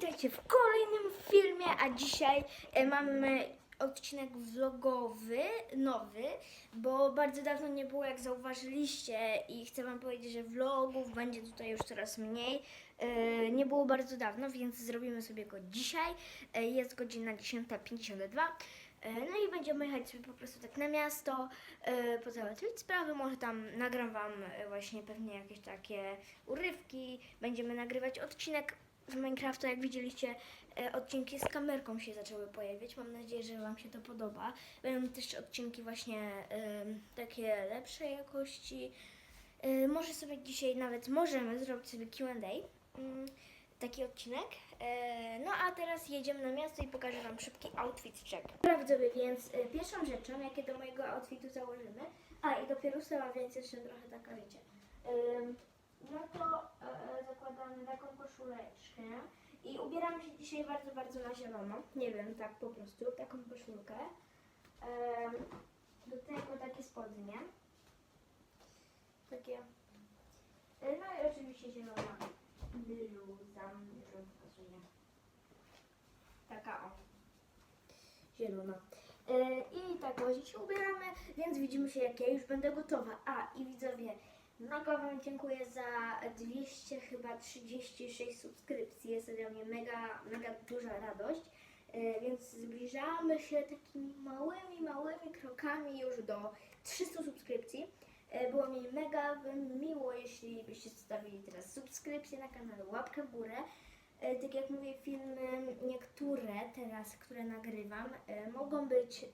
Witajcie w kolejnym filmie, a dzisiaj e, mamy odcinek vlogowy, nowy, bo bardzo dawno nie było, jak zauważyliście i chcę Wam powiedzieć, że vlogów będzie tutaj już coraz mniej. E, Nie było bardzo dawno, więc zrobimy sobie go dzisiaj. E, Jest godzina 10.52. E, No i będziemy jechać sobie po prostu tak na miasto, pozałatwić sprawy, może tam nagram Wam właśnie pewnie jakieś takie urywki, będziemy nagrywać odcinek z Minecrafta, jak widzieliście, e, odcinki z kamerką się zaczęły pojawiać. Mam nadzieję, że Wam się to podoba. Będą też odcinki właśnie takie lepszej jakości. E, może sobie dzisiaj nawet możemy zrobić sobie Q&A. mm, Taki odcinek. E, No a teraz jedziemy na miasto i pokażę Wam szybki outfit check. Sprawdzę więc e, pierwszą rzeczą, jakie do mojego outfitu założymy. A i dopiero ustała, więc jeszcze trochę taka wiecie. No to e, zakładamy taką koszuleczkę i ubieramy się dzisiaj bardzo, bardzo na zielono. Nie wiem, tak po prostu, taką koszulkę. Em, do tego takie spodnie. Takie. e, No i oczywiście zielona bluza. Taka o. Zielona. E, I tak właśnie się ubieramy, więc widzimy się jak ja już będę gotowa. A i widzowie, mega Wam dziękuję za 200 chyba 36 subskrypcji. Jest dla mnie mega, mega duża radość. E, więc zbliżamy się takimi małymi, małymi krokami już do 300 subskrypcji. E, Było mi mega miło, jeśli byście zostawili teraz subskrypcję na kanale, łapkę w górę. E, Tak jak mówię, filmy niektóre teraz, które nagrywam, mogą być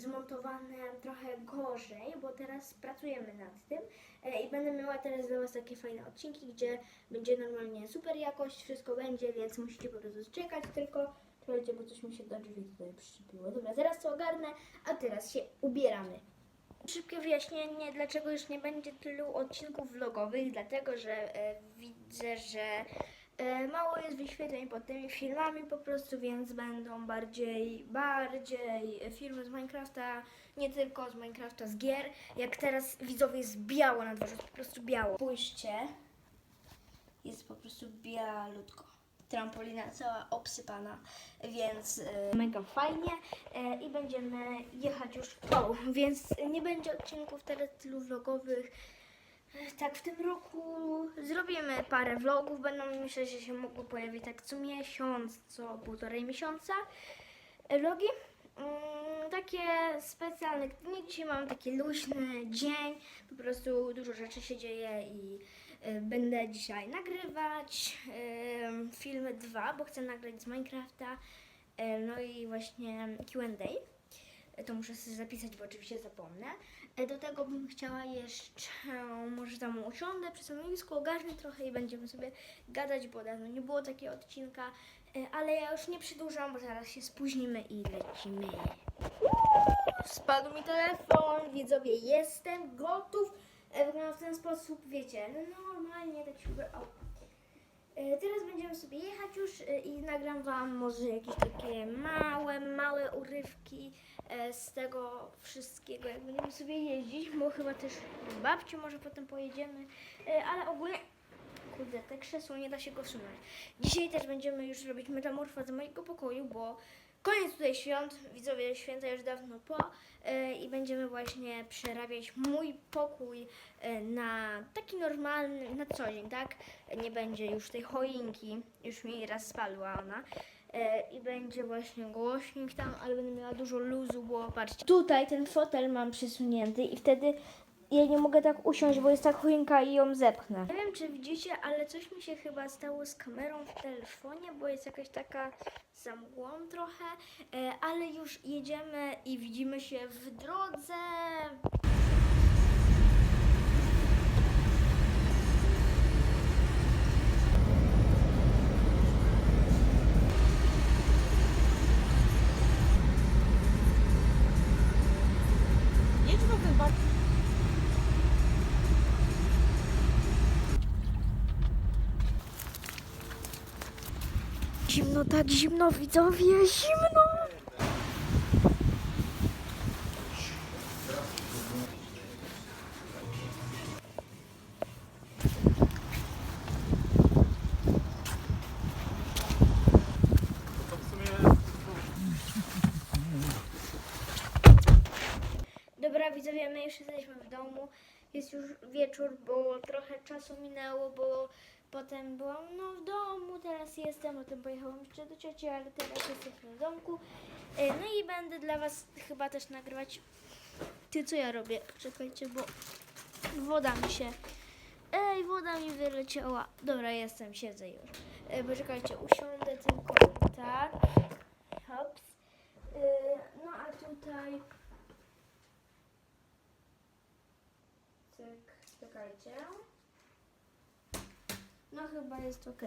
zmontowane trochę gorzej, bo teraz pracujemy nad tym e, i będę miała teraz dla Was takie fajne odcinki, gdzie będzie normalnie super jakość, wszystko będzie, więc musicie po prostu czekać tylko. Słuchajcie, bo coś mi się do drzwi tutaj przyczepiło. Dobra, zaraz to ogarnę, a teraz się ubieramy. Szybkie wyjaśnienie, dlaczego już nie będzie tylu odcinków vlogowych, dlatego że e, widzę, że mało jest wyświetleń pod tymi filmami po prostu, więc będą bardziej, bardziej filmy z Minecrafta, nie tylko z Minecrafta, z gier. Jak teraz widzowie jest biało na dworze, po prostu biało. Spójrzcie, jest po prostu bialutko. Trampolina cała obsypana, więc e, mega fajnie e, i będziemy jechać już o, więc nie będzie odcinków teraz tylu vlogowych. Tak, w tym roku zrobimy parę vlogów, będą myślę, że się mogły pojawić tak co miesiąc, co półtorej miesiąca vlogi. Mm, takie specjalne dni. Dzisiaj mam taki luźny dzień, po prostu dużo rzeczy się dzieje i e, będę dzisiaj nagrywać e, filmy dwa, bo chcę nagrać z Minecrafta, e, no i właśnie Q&A. To muszę sobie zapisać, bo oczywiście zapomnę. E, Do tego bym chciała jeszcze, może tam usiądę przy stanowisku, ogarnę trochę i będziemy sobie gadać, bo dawno nie było takiego odcinka. E, Ale ja już nie przedłużam, bo zaraz się spóźnimy i lecimy. Spadł mi telefon, widzowie, jestem gotów. E, Wygląda w ten sposób, wiecie, no normalnie tak się ubrał. E, Teraz będziemy sobie jechać już e, i nagram Wam może jakieś takie małe, małe urywki e, z tego wszystkiego, jak będziemy sobie jeździć, bo chyba też z babcią może potem pojedziemy, ale ogólnie, kurde, te krzesło nie da się go wsunąć. Dzisiaj też będziemy już robić metamorfozę mojego pokoju, bo koniec tutaj świąt, widzowie, święta już dawno po e, i będziemy właśnie przerabiać mój pokój e, na taki normalny, na co dzień, tak? Nie będzie już tej choinki, już mi raz spadła ona. E, I będzie właśnie głośnik tam, ale będę miała dużo luzu, bo patrzcie. Tutaj ten fotel mam przesunięty i wtedy ja nie mogę tak usiąść, bo jest ta choinka i ją zepchnę. Nie wiem, czy widzicie, ale coś mi się chyba stało z kamerą w telefonie, bo jest jakaś taka za mgłą trochę, e, ale już jedziemy i widzimy się w drodze. zimno, tak zimno widzowie, zimno! Dobra widzowie, my już jesteśmy w domu. Jest już wieczór, bo trochę czasu minęło, bo potem byłam no w domu, teraz jestem, potem pojechałam jeszcze do cioci, ale teraz jesteśmy w domku. E, No i będę dla was chyba też nagrywać. Ty co ja robię? Czekajcie, bo woda mi się. Ej, woda mi wyleciała. Dobra, jestem, siedzę już. E, Poczekajcie, usiądę tylko tak. Hops. E, No a tutaj. Cyk, czekajcie. No chyba jest ok.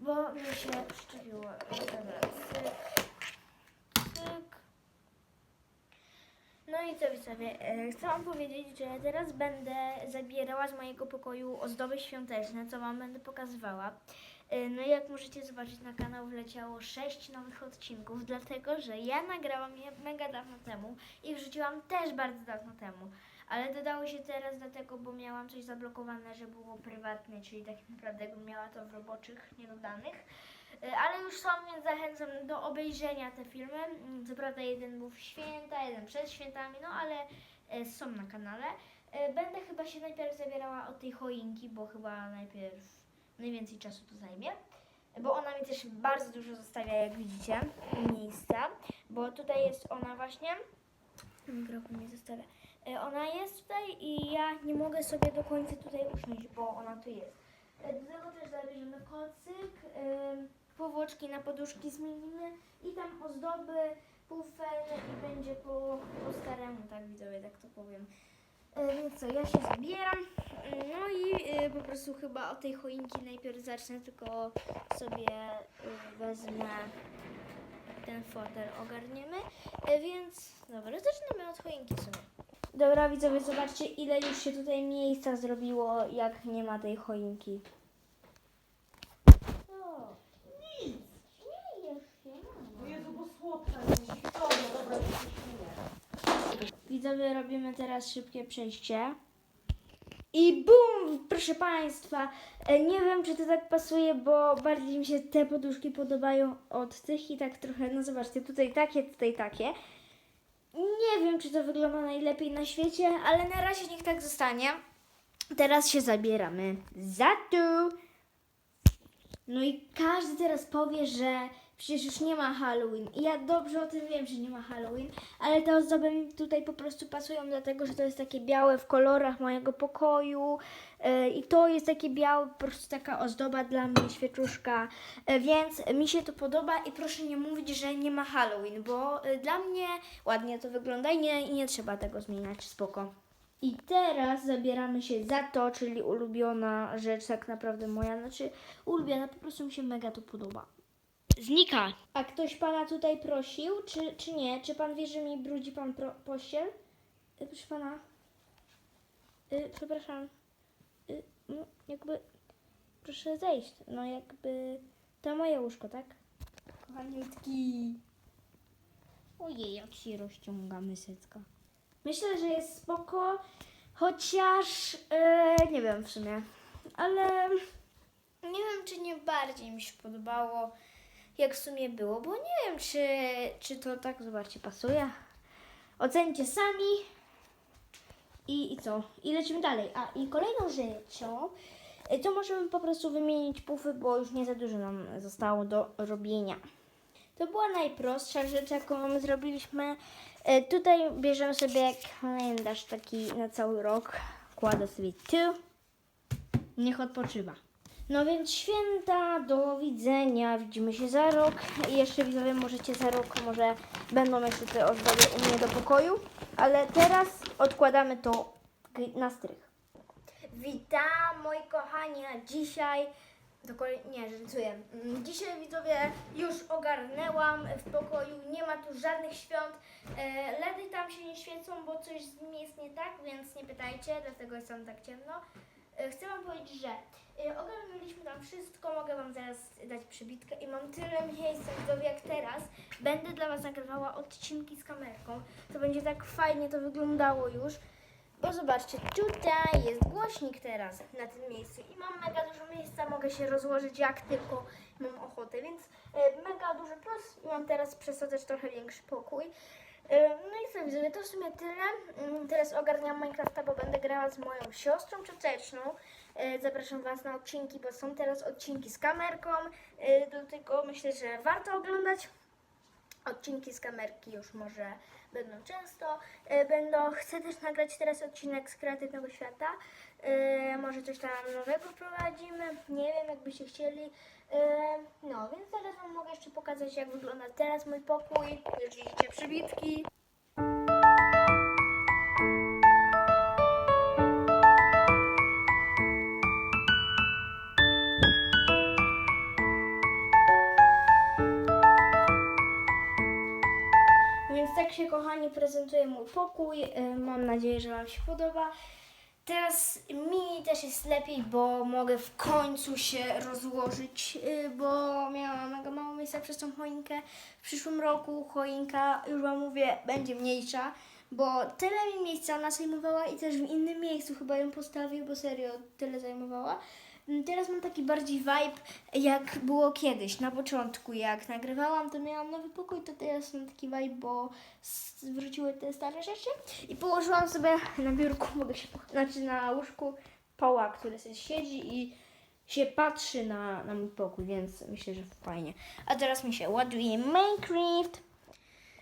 Bo mi się szczepiło. Dobra, cyk. Cyk. No i co widzowie, e, chcę wam powiedzieć, że teraz będę zabierała z mojego pokoju ozdoby świąteczne, co wam będę pokazywała. E, No i jak możecie zobaczyć na kanał wleciało 6 nowych odcinków, dlatego że ja nagrałam je mega dawno temu i wrzuciłam też bardzo dawno temu. Ale dodało się teraz dlatego, bo miałam coś zablokowane, że było prywatne, czyli tak naprawdę jakbym miała to w roboczych, niedodanych. E, Ale już są, więc zachęcam do obejrzenia te filmy. Mm, Co prawda jeden był w święta, jeden przed świętami, no ale e, są na kanale. E, Będę chyba się najpierw zabierała od tej choinki, bo chyba najpierw najwięcej czasu to zajmie. Bo ona mi też bardzo dużo zostawia, jak widzicie, miejsca. Bo tutaj jest ona właśnie. Mikrofon mi zostawia. E, Ona jest tutaj i ja nie mogę sobie do końca tutaj usiąść, bo ona tu jest. E, Do tego też zabierzemy kocyk, ym, powłoczki na poduszki zmienimy i tam ozdoby, pufel i będzie po, po staremu, tak widzowie, tak to powiem. E, Więc co, ja się zabieram, no i e, po prostu chyba od tej choinki najpierw zacznę, tylko sobie e, wezmę ten fotel, ogarniemy, E, więc dobra, zaczynamy od choinki w sumie. Dobra widzowie, zobaczcie ile już się tutaj miejsca zrobiło, jak nie ma tej choinki. O, Jezu, bo słodka jest. Dobra, dobra, się śmieję. Widzowie, robimy teraz szybkie przejście. I bum! Proszę Państwa, e, nie wiem czy to tak pasuje, bo bardziej mi się te poduszki podobają od tych i tak trochę, no zobaczcie, tutaj takie, tutaj takie. Nie wiem czy to wygląda najlepiej na świecie, ale na razie niech tak zostanie. Teraz się zabieramy za tu. No i każdy teraz powie, że przecież już nie ma Halloween. I ja dobrze o tym wiem, że nie ma Halloween, ale te ozdoby mi tutaj po prostu pasują, dlatego że to jest takie białe w kolorach mojego pokoju. Yy, I to jest takie białe, po prostu taka ozdoba dla mnie, świeczuszka. Yy, Więc mi się to podoba i proszę nie mówić, że nie ma Halloween, bo yy, dla mnie ładnie to wygląda i nie, i nie trzeba tego zmieniać, spoko. I teraz zabieramy się za to, czyli ulubiona rzecz, tak naprawdę moja, znaczy ulubiona, po prostu mi się mega to podoba. Znika. A ktoś pana tutaj prosił, czy, czy nie? Czy pan wie, że mi brudzi pan pro, pościel? Y, proszę pana. Y, przepraszam. Y, no, jakby. Proszę zejść. No, jakby. To moje łóżko, tak? Kochaniutki. Ojej, jak się rozciąga mysecka. Myślę, że jest spoko, chociaż e, nie wiem w sumie, ale nie wiem, czy nie bardziej mi się podobało, jak w sumie było, bo nie wiem, czy, czy to tak, zobaczcie, pasuje. Ocencie sami i, i co? I lecimy dalej. A i kolejną rzeczą, e, to możemy po prostu wymienić pufy, bo już nie za dużo nam zostało do robienia. To była najprostsza rzecz, jaką zrobiliśmy. E, Tutaj bierzemy sobie kalendarz taki na cały rok. Kładę sobie tu. Niech odpoczywa. No więc święta, do widzenia. Widzimy się za rok. I jeszcze widzowie możecie za rok, może będą jeszcze te ozdoby u mnie do pokoju. Ale teraz odkładamy to na strych. Witam moi kochani, a dzisiaj nie, żartuję. Mm, Dzisiaj widzowie już ogarnęłam w pokoju, nie ma tu żadnych świąt. E, LEDy tam się nie świecą, bo coś z nimi jest nie tak, więc nie pytajcie, dlatego jest tam tak ciemno. E, chcę Wam powiedzieć, że e, ogarnęliśmy tam wszystko, mogę Wam zaraz dać przybitkę i mam tyle miejsca widzowie jak teraz. Będę dla Was nagrywała odcinki z kamerką. To będzie tak fajnie to wyglądało już. Bo zobaczcie, tutaj jest głośnik teraz na tym miejscu i mam mega dużo miejsca, mogę się rozłożyć jak tylko mam ochotę, więc e, mega duży plus i mam teraz przez to też trochę większy pokój. E, No i co, widzowie, to w sumie tyle. Mm, Teraz ogarniam Minecrafta, bo będę grała z moją siostrą cioteczną. E, Zapraszam Was na odcinki, bo są teraz odcinki z kamerką. E, Do tego myślę, że warto oglądać. Odcinki z kamerki już może będą często. E, Będą, chcę też nagrać teraz odcinek z kreatywnego świata. E, Może coś tam nowego wprowadzimy. Nie wiem, jakbyście chcieli. E, No, więc teraz Wam mogę jeszcze pokazać, jak wygląda teraz mój pokój. Już widzicie przybitki. Tak się, kochani, prezentuje mój pokój. E, Mam nadzieję, że Wam się podoba. Teraz mi też jest lepiej, bo mogę w końcu się rozłożyć, y, bo miałam mega mało miejsca przez tą choinkę. W przyszłym roku choinka, już Wam mówię, będzie mniejsza, bo tyle mi miejsca ona zajmowała i też w innym miejscu chyba ją postawię, bo serio tyle zajmowała. Mm, Teraz mam taki bardziej vibe, jak było kiedyś, na początku, jak nagrywałam, to miałam nowy pokój, to teraz mam taki vibe, bo s- wróciły te stare rzeczy i położyłam sobie na biurku, mogę się, znaczy na łóżku poła, który sobie siedzi i się patrzy na, na mój pokój, więc myślę, że fajnie. A teraz mi się ładuje Minecraft.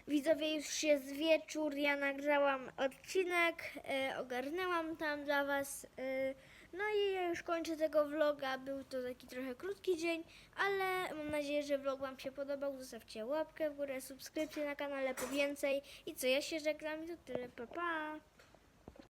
Widzowie, już jest wieczór, ja nagrałam odcinek, e, ogarnęłam tam dla Was. E, no i ja już kończę tego vloga. Był to taki trochę krótki dzień, ale mam nadzieję, że vlog Wam się podobał. Zostawcie łapkę w górę, subskrypcję na kanale po więcej. I co, ja się żegnam to tyle, pa pa!